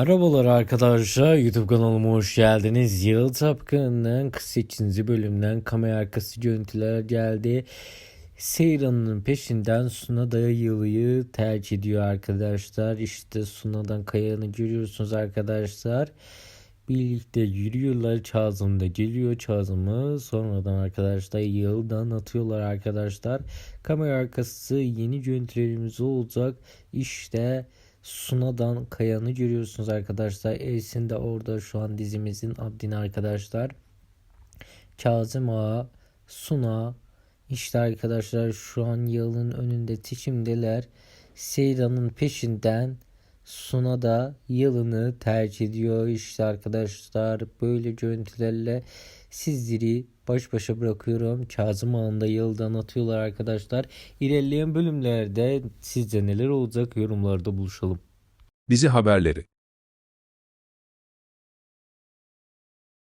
Merhabalar arkadaşlar YouTube kanalıma hoş geldiniz. Yıl Tapkın'ın 48. bölümden kamera arkası görüntüler geldi. Seyran'ın peşinden Suna da yılıyı tercih ediyor arkadaşlar. İşte Suna'dan Kaya'nı görüyorsunuz arkadaşlar. Birlikte yürüyorlar. Çağızım da geliyor. Çağızım'ı sonradan arkadaşlar yıldan atıyorlar arkadaşlar. Kamera arkası yeni görüntülerimiz olacak. İşte Suna'dan Kayan'ı görüyorsunuz arkadaşlar. Ersin de orada şu an dizimizin Abdin arkadaşlar. Kazım Ağa, Suna işte arkadaşlar şu an yılın önünde seçimdeler. Seyran'ın peşinden Suna da yılını tercih ediyor. İşte arkadaşlar böyle görüntülerle sizleri baş başa bırakıyorum. Kazım Ağa'nda yıldan atıyorlar arkadaşlar. İlerleyen bölümlerde sizce neler olacak yorumlarda buluşalım. Dizi haberleri